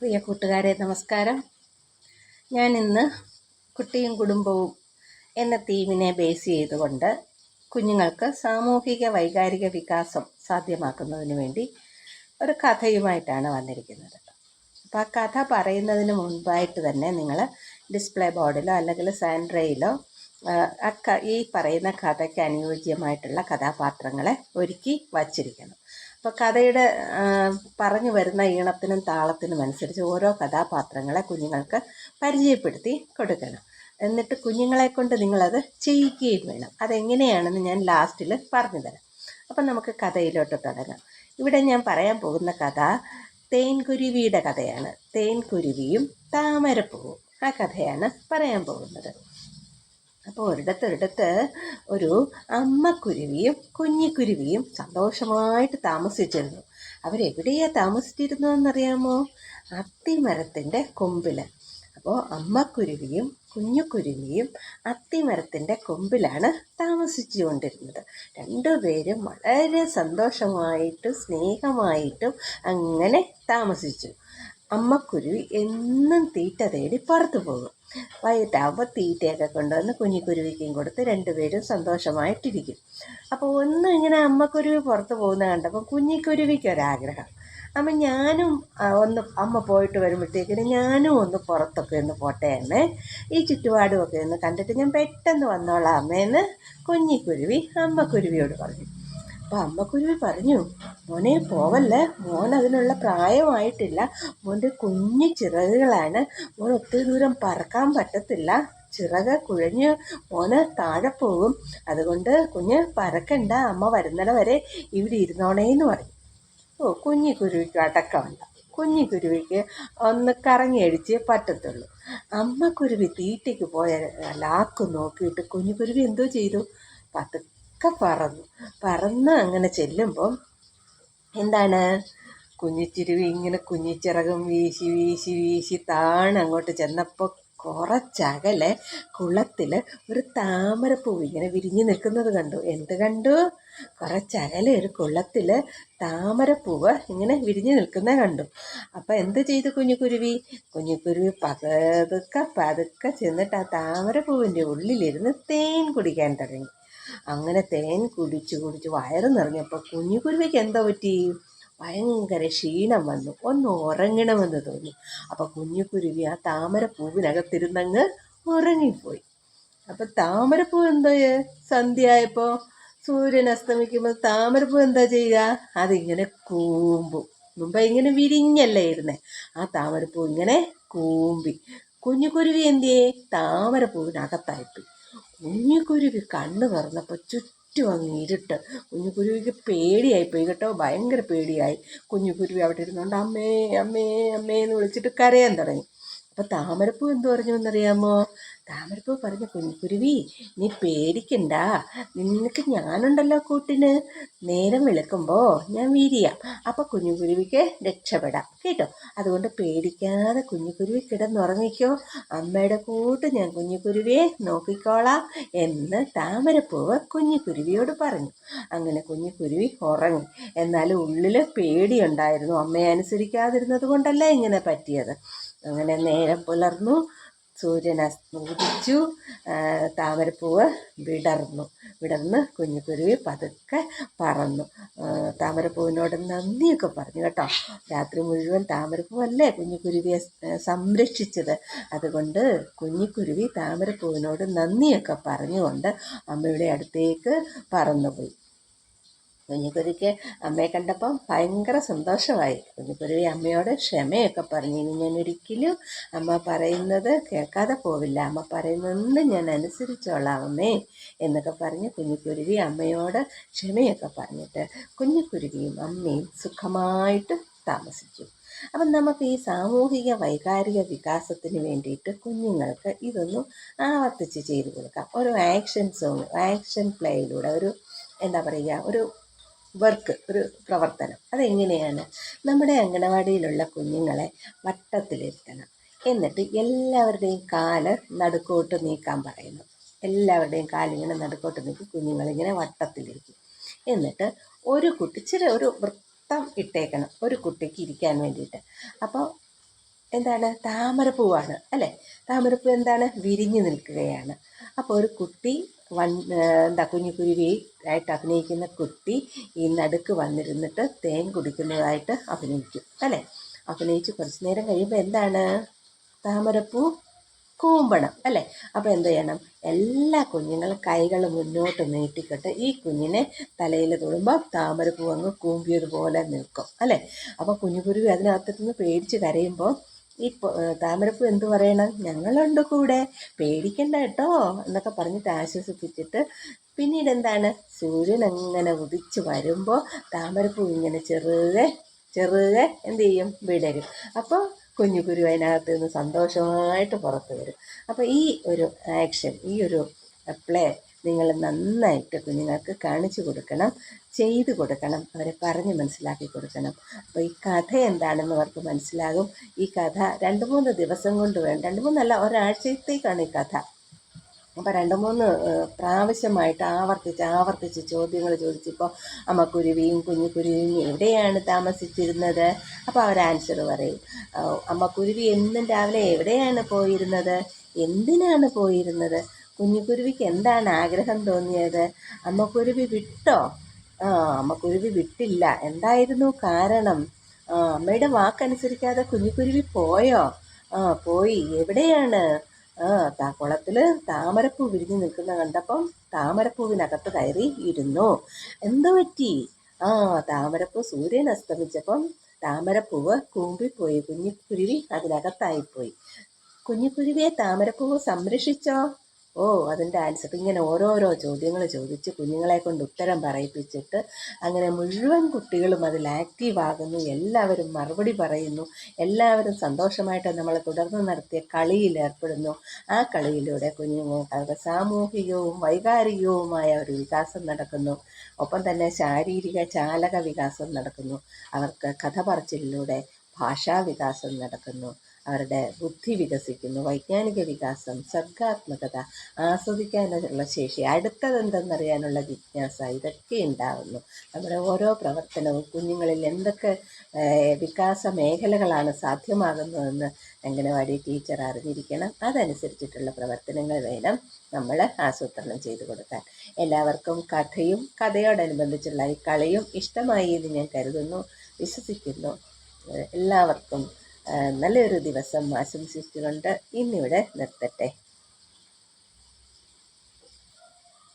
പ്രിയ കൂട്ടുകാരെ നമസ്കാരം. ഞാൻ ഇന്ന് കുട്ടിയും കുടുംബവും എന്ന തീമിനെ ബേസ് ചെയ്തുകൊണ്ട് കുഞ്ഞുങ്ങൾക്ക് സാമൂഹിക വൈകാരിക വികാസം സാധ്യമാക്കുന്നതിന് വേണ്ടി ഒരു കഥയുമായിട്ടാണ് വന്നിരിക്കുന്നത്. അപ്പോൾ ആ കഥ പറയുന്നതിന് മുൻപായിട്ട് തന്നെ നിങ്ങൾ ഡിസ്പ്ലേ ബോർഡിലോ അല്ലെങ്കിൽ സാൻഡ്രയിലോ ഈ പറയുന്ന കഥയ്ക്ക് അനുയോജ്യമായിട്ടുള്ള കഥാപാത്രങ്ങളെ ഒരുക്കി വച്ചിരിക്കണം. അപ്പോൾ കഥയുടെ പറഞ്ഞു വരുന്ന ഈണത്തിനും താളത്തിനും അനുസരിച്ച് ഓരോ കഥാപാത്രങ്ങളെ കുഞ്ഞുങ്ങൾക്ക് പരിചയപ്പെടുത്തി കൊടുക്കണം. എന്നിട്ട് കുഞ്ഞുങ്ങളെ കൊണ്ട് നിങ്ങളത് ചെയ്യിക്കുകയും വേണം. അതെങ്ങനെയാണെന്ന് ഞാൻ ലാസ്റ്റിൽ പറഞ്ഞു തരാം. അപ്പം നമുക്ക് കഥയിലോട്ട് തുടങ്ങാം. ഇവിടെ ഞാൻ പറയാൻ പോകുന്ന കഥ തേൻകുരുവിയുടെ കഥയാണ്. തേൻകുരുവിയും താമരപ്പൂവും ആ കഥയാണ് പറയാൻ പോകുന്നത്. അപ്പോൾ ഒരിടത്തൊരിടത്ത് ഒരു അമ്മക്കുരുവിയും കുഞ്ഞിക്കുരുവിയും സന്തോഷമായിട്ട് താമസിച്ചിരുന്നു. അവരെവിടെയാണ് താമസിച്ചിരുന്നതെന്നറിയാമോ? അത്തിമരത്തിന്റെ കൊമ്പിൽ അപ്പോൾ അമ്മക്കുരുവിയും കുഞ്ഞുക്കുരുവിയും അത്തിമരത്തിന്റെ കൊമ്പിലാണ് താമസിച്ചുകൊണ്ടിരുന്നത്. രണ്ടുപേരും വളരെ സന്തോഷമായിട്ടും സ്നേഹമായിട്ടും അങ്ങനെ താമസിച്ചു. അമ്മക്കുരുവി എന്നും തീറ്റ തേടി പുറത്തു പോകും. വൈകിട്ടാകുമ്പോൾ തീറ്റയൊക്കെ കൊണ്ടുവന്ന് കുഞ്ഞിക്കുരുവിക്കും കൊടുത്ത് രണ്ടുപേരും സന്തോഷമായിട്ടിരിക്കും. അപ്പോൾ ഒന്നും ഇങ്ങനെ അമ്മക്കുരുവി പുറത്ത് പോകുന്ന കണ്ടപ്പോൾ കുഞ്ഞിക്കുരുവിക്കൊരാഗ്രഹം അമ്മ ഞാനും ഒന്ന് അമ്മ പോയിട്ട് വരുമ്പോഴത്തേക്കിന് ഞാനും ഒന്ന് പുറത്തൊക്കെ ഒന്ന് പോട്ടെ എന്ന് ഈ ചുറ്റുപാടുമൊക്കെ ഒന്ന് കണ്ടിട്ട് ഞാൻ പെട്ടെന്ന് വന്നോളാം അമ്മയെന്ന് കുഞ്ഞിക്കുരുവി അമ്മക്കുരുവിയോട് പറഞ്ഞു. അപ്പോൾ അമ്മക്കുരുവി പറഞ്ഞു മോനെ പോവല്ലേ. മോൻ അതിനുള്ള പ്രായമായിട്ടില്ല. മോന്റെ കുഞ്ഞു ചിറകുകളാണ്. മോൻ ഒത്തിരി ദൂരം പറക്കാൻ പറ്റത്തില്ല. ചിറക് കുഴഞ്ഞ് മോന് താഴെ പോകും. അതുകൊണ്ട് കുഞ്ഞ് പറക്കണ്ട. അമ്മ വരുന്നിട വരെ ഇവിടെ ഇരുന്നോണേന്ന് പറഞ്ഞു. ഓ കുഞ്ഞി കുരുവിക്ക് അടക്കമുണ്ട് കുഞ്ഞി കുരുവിക്ക് ഒന്ന് കറങ്ങി അടിച്ചേ പറ്റത്തുള്ളൂ. അമ്മക്കുരുവി തീറ്റയ്ക്ക് പോയ ലാക്ക് നോക്കിയിട്ട് കുഞ്ഞു കുഞ്ഞിക്കുരുവി എന്തോ ചെയ്തു. പത്ത് ഒക്കെ പറന്നു പറന്ന് അങ്ങനെ ചെല്ലുമ്പം എന്താണ്? കുഞ്ഞിച്ചിരുവി ഇങ്ങനെ കുഞ്ഞിച്ചിറകും വീശി വീശി വീശി താണ് അങ്ങോട്ട് ചെന്നപ്പോൾ കുറച്ചകലെ കുളത്തിൽ ഒരു താമരപ്പൂ ഇങ്ങനെ വിരിഞ്ഞു നിൽക്കുന്നത് കണ്ടു. എന്ത് കണ്ടു? കുറച്ചകലെ ഒരു കുളത്തിൽ താമരപ്പൂവ് ഇങ്ങനെ വിരിഞ്ഞു നിൽക്കുന്നത് കണ്ടു. അപ്പോൾ എന്ത് ചെയ്തു കുഞ്ഞുകുരുവി കുഞ്ഞുകുരുവി പതുക്കെ പതുക്കെ ചെന്നിട്ട് ആ താമരപ്പൂവിന്റെ ഉള്ളിലിരുന്ന് തേൻ കുടിക്കാൻ തുടങ്ങി. അങ്ങനെ തേൻ കുടിച്ച് കുടിച്ച് വയറ് നിറഞ്ഞപ്പോൾ കുഞ്ഞുകുരുവയ്ക്ക് എന്താ പറ്റി? ഭയങ്കര ക്ഷീണം വന്നു. ഒന്ന് ഉറങ്ങണമെന്ന് തോന്നി. അപ്പോൾ കുഞ്ഞുകുരുവി ആ താമരപ്പൂവിനകത്തിരുന്നങ്ങ് ഉറങ്ങിപ്പോയി. അപ്പം താമരപ്പൂ എന്താ? സന്ധ്യയായപ്പോൾ സൂര്യൻ അസ്തമിക്കുമ്പോൾ താമരപ്പൂ എന്താ ചെയ്യുക? അതിങ്ങനെ കൂമ്പും. മുമ്പ് ഇങ്ങനെ വിരിഞ്ഞല്ലേ ഇരുന്നേ? ആ താമരപ്പൂ ഇങ്ങനെ കൂമ്പി. കുഞ്ഞു കുരുവി എന്തിയേ താമരപ്പൂവിനകത്തായിപ്പോയി കുഞ്ഞിക്കുരുവി കണ്ണ് തുറന്നപ്പോൾ ചുറ്റും അങ്ങ് ഇരുട്ട്. പേടിയായി പോയി കേട്ടോ ഭയങ്കര പേടിയായി. കുഞ്ഞിക്കുരുവി അവിടെ ഇരുന്നുകൊണ്ട് അമ്മേ അമ്മേ അമ്മേ എന്ന് വിളിച്ചിട്ട് കരയാൻ തുടങ്ങി. അപ്പോൾ താമരപ്പൂ എന്ത് പറഞ്ഞു എന്നറിയാമോ താമരപ്പൂ പറഞ്ഞു കുഞ്ഞുകുരുവി നീ പേടിക്കണ്ട. നിനക്ക് ഞാനുണ്ടല്ലോ കൂട്ടിന്. നേരം വിളക്കുമ്പോൾ ഞാൻ വീരിയാം. അപ്പോൾ കുഞ്ഞുകുരുവിക്ക് രക്ഷപ്പെടാം. കേട്ടോ? അതുകൊണ്ട് പേടിക്കാതെ കുഞ്ഞുകുരുവി കിടന്നുറങ്ങിക്കോ. അമ്മയുടെ കൂട്ട് ഞാൻ കുഞ്ഞുകുരുവിയെ നോക്കിക്കോളാം എന്ന് താമരപ്പൂവ് കുഞ്ഞുകുരുവിയോട് പറഞ്ഞു. അങ്ങനെ കുഞ്ഞുകുരുവി ഉറങ്ങി. എന്നാലും ഉള്ളിൽ പേടിയുണ്ടായിരുന്നു. അമ്മയെ അനുസരിക്കാതിരുന്നത് കൊണ്ടല്ല ഇങ്ങനെ പറ്റിയത്. അങ്ങനെ നേരം പുലർന്നു. സൂര്യൻ ഉദിച്ചു താമരപ്പൂവ് വിടർന്നു. വിടർന്ന് കുഞ്ഞുകുരുവി പതുക്കെ പറന്നു. താമരപ്പൂവിനോട് നന്ദിയൊക്കെ പറഞ്ഞു കേട്ടോ. രാത്രി മുഴുവൻ താമരപ്പൂവല്ലേ കുഞ്ഞുകുരുവിയെ സംരക്ഷിച്ചത്? അതുകൊണ്ട് കുഞ്ഞിക്കുരുവി താമരപ്പൂവിനോട് നന്ദിയൊക്കെ പറഞ്ഞുകൊണ്ട് അമ്മയുടെ അടുത്തേക്ക് പറന്നുപോയി. കുഞ്ഞിക്കുരുവിക്ക് അമ്മയെ കണ്ടപ്പം ഭയങ്കര സന്തോഷമായി. കുഞ്ഞിക്കുരുവി അമ്മയോട് ക്ഷമയൊക്കെ പറഞ്ഞു. ഇനി ഞാൻ ഒരിക്കലും അമ്മ പറയുന്നത് കേൾക്കാതെ പോവില്ല. അമ്മ പറയുന്നതൊന്നും ഞാൻ അനുസരിച്ചോളാം അമ്മേ എന്നൊക്കെ പറഞ്ഞ് കുഞ്ഞിക്കുരുവി അമ്മയോട് ക്ഷമയൊക്കെ പറഞ്ഞിട്ട് കുഞ്ഞിക്കുരുവിയും അമ്മയും സുഖമായിട്ട് താമസിച്ചു. അപ്പം നമുക്ക് ഈ സാമൂഹിക വൈകാരിക വികാസത്തിന് വേണ്ടിയിട്ട് കുഞ്ഞുങ്ങൾക്ക് ഇതൊന്നും ആവർത്തിച്ച് ചെയ്തു കൊടുക്കാം. ഒരു ആക്ഷൻ സോങ് ആക്ഷൻ പ്ലേയിലൂടെ ഒരു എന്താ പറയുക ഒരു വർക്ക് ഒരു പ്രവർത്തനം. അതെങ്ങനെയാണ്? നമ്മുടെ അംഗനവാടിയിലുള്ള കുഞ്ഞുങ്ങളെ വട്ടത്തിലിരുത്തണം. എന്നിട്ട് എല്ലാവരുടെയും കാൽ നടുക്കോട്ട് നീക്കാൻ പറയുന്നു. എല്ലാവരുടെയും കാലിങ്ങനെ നടുക്കോട്ട് നീക്കി കുഞ്ഞുങ്ങളിങ്ങനെ വട്ടത്തിലിരിക്കും. എന്നിട്ട് ഒരു കുട്ടി ചെറിയ ഒരു വൃത്തം ഇട്ടേക്കണം ഒരു കുട്ടിക്ക് ഇരിക്കാൻ വേണ്ടിയിട്ട്. അപ്പോൾ എന്താണ്? താമരപ്പൂവാണ് അല്ലേ? താമരപ്പൂ എന്താണ്? വിരിഞ്ഞു നിൽക്കുകയാണ്. അപ്പോൾ ഒരു കുട്ടി വൺ എന്താ കുഞ്ഞുകുരുവി ആയിട്ട് അഭിനയിക്കുന്ന കുട്ടി ഈ നടുക്ക് വന്നിരുന്നിട്ട് തേൻ കുടിക്കുന്നതായിട്ട് അഭിനയിക്കും അല്ലേ? അഭിനയിച്ച് കുറച്ച് നേരം കഴിയുമ്പോൾ എന്താണ്? താമരപ്പൂ കൂമ്പണം അല്ലേ? അപ്പോൾ എന്ത് ചെയ്യണം? എല്ലാ കുഞ്ഞുങ്ങളും കൈകൾ മുന്നോട്ട് നീട്ടിക്കിട്ട് ഈ കുഞ്ഞിനെ തലയിൽ തൊടുമ്പോൾ താമരപ്പൂ അങ്ങ് കൂമ്പിയതുപോലെ നിൽക്കും അല്ലേ? അപ്പോൾ കുഞ്ഞുകുരുവി അതിനകത്തുനിന്ന് പേടിച്ച് കരയുമ്പോൾ ഈ താമരപ്പൂ എന്ത് പറയണം? ഞങ്ങളുണ്ട് കൂടെ. പേടിക്കണ്ട കേട്ടോ എന്നൊക്കെ പറഞ്ഞിട്ട് ആശ്വസിപ്പിച്ചിട്ട് പിന്നീട് എന്താണ്? സൂര്യൻ അങ്ങനെ ഉദിച്ച് വരുമ്പോൾ താമരപ്പൂ ഇങ്ങനെ ചെറുതെ ചെറുതെ എന്ത് ചെയ്യും? വിടരും. അപ്പോൾ കുഞ്ഞു കുരു അതിനകത്ത് നിന്ന് സന്തോഷമായിട്ട് പുറത്ത് വരും. അപ്പോൾ ഈ ഒരു ആക്ഷൻ ഈ ഒരു പ്ലേ നിങ്ങൾ നന്നായിട്ട് കുഞ്ഞുങ്ങൾക്ക് കാണിച്ചു കൊടുക്കണം ചെയ്തു കൊടുക്കണം അവരെ പറഞ്ഞ് മനസ്സിലാക്കി കൊടുക്കണം. അപ്പോൾ ഈ കഥ എന്താണെന്ന് അവർക്ക് മനസ്സിലാകും. ഈ കഥ രണ്ട് മൂന്ന് ദിവസം കൊണ്ട് വേണം. രണ്ട് മൂന്നല്ല ഒരാഴ്ചത്തേക്കാണ് ഈ കഥ. അപ്പോൾ രണ്ട് മൂന്ന് പ്രാവശ്യമായിട്ട് ആവർത്തിച്ച് ആവർത്തിച്ച് ചോദ്യങ്ങൾ ചോദിച്ചപ്പോൾ കുഞ്ഞു കുഞ്ഞുകുരുവിയും എവിടെയാണ് താമസിച്ചിരുന്നത്? അപ്പോൾ അവർ ആൻസർ പറയും. അമ്മക്കുരുവി എന്നും രാവിലെ എവിടെയാണ് പോയിരുന്നത്? എന്തിനാണ് പോയിരുന്നത്? കുഞ്ഞുകുരുവിക്ക് എന്താണ് ആഗ്രഹം തോന്നിയത്? അമ്മക്കുരുവി വിട്ടോ? അമ്മക്കുരുവി വിട്ടില്ല. എന്തായിരുന്നു കാരണം? അമ്മയുടെ വാക്കനുസരിക്കാതെ കുഞ്ഞുകുരുവി പോയോ? ആ പോയി. എവിടെയാണ്? ആ കുളത്തിൽ താമരപ്പൂ വിരിഞ്ഞു നിൽക്കുന്ന കണ്ടപ്പം താമരപ്പൂവിനകത്ത് കയറി ഇരുന്നു. എന്തു പറ്റി? ആ താമരപ്പൂ സൂര്യൻ അസ്തമിച്ചപ്പം താമരപ്പൂവ് കൂമ്പിപ്പോയി. കുഞ്ഞിക്കുരുവി അതിനകത്തായിപ്പോയി. കുഞ്ഞിക്കുരുവിയെ താമരപ്പൂവ് സംരക്ഷിച്ചോ? ഓ അതിന്റെ ആൻസർ ഇങ്ങനെ ഓരോരോ ചോദ്യങ്ങൾ ചോദിച്ച് കുഞ്ഞുങ്ങളെ കൊണ്ട് ഉത്തരം പറയിപ്പിച്ചിട്ട് അങ്ങനെ മുഴുവൻ കുട്ടികളും അതിൽ ആക്റ്റീവ് ആകുന്നു. എല്ലാവരും മറുപടി പറയുന്നു. എല്ലാവരും സന്തോഷമായിട്ട് നമ്മൾ തുടർന്ന് നടത്തിയ കളിയിൽ ഏർപ്പെടുന്നു. ആ കളിയിലൂടെ കുഞ്ഞുങ്ങൾക്ക് സാമൂഹികവും വൈകാരികവുമായ ഒരു വികാസം നടക്കുന്നു. ഒപ്പം തന്നെ ശാരീരിക ചാലക വികാസം നടക്കുന്നു. അവർക്ക് കഥ പറച്ചിലൂടെ ഭാഷാ വികാസം നടക്കുന്നു. അവരുടെ ബുദ്ധി വികസിക്കുന്നു വൈജ്ഞാനിക വികാസം സർഗാത്മകത ആസ്വദിക്കാനുള്ള ശേഷി അടുത്തതെന്തെന്നറിയാനുള്ള ജിജ്ഞാസ ഇതൊക്കെ ഉണ്ടാവുന്നു. നമ്മുടെ ഓരോ പ്രവർത്തനവും കുഞ്ഞുങ്ങളിൽ എന്തൊക്കെ വികാസ മേഖലകളാണ് സാധ്യമാകുന്നതെന്ന് അംഗനവാടി ടീച്ചർ അറിഞ്ഞിരിക്കണം. അതനുസരിച്ചിട്ടുള്ള പ്രവർത്തനങ്ങൾ വേണം നമ്മൾ ആസൂത്രണം ചെയ്തു കൊടുക്കാൻ. എല്ലാവർക്കും കഥയും കഥയോടനുബന്ധിച്ചുള്ള ഈ കളിയും ഇഷ്ടമായി എന്ന് ഞാൻ കരുതുന്നു വിശ്വസിക്കുന്നു. എല്ലാവർക്കും നല്ലൊരു ദിവസം ആശംസിച്ചുകൊണ്ട് ഇന്നിവിടെ നിർത്തട്ടെ.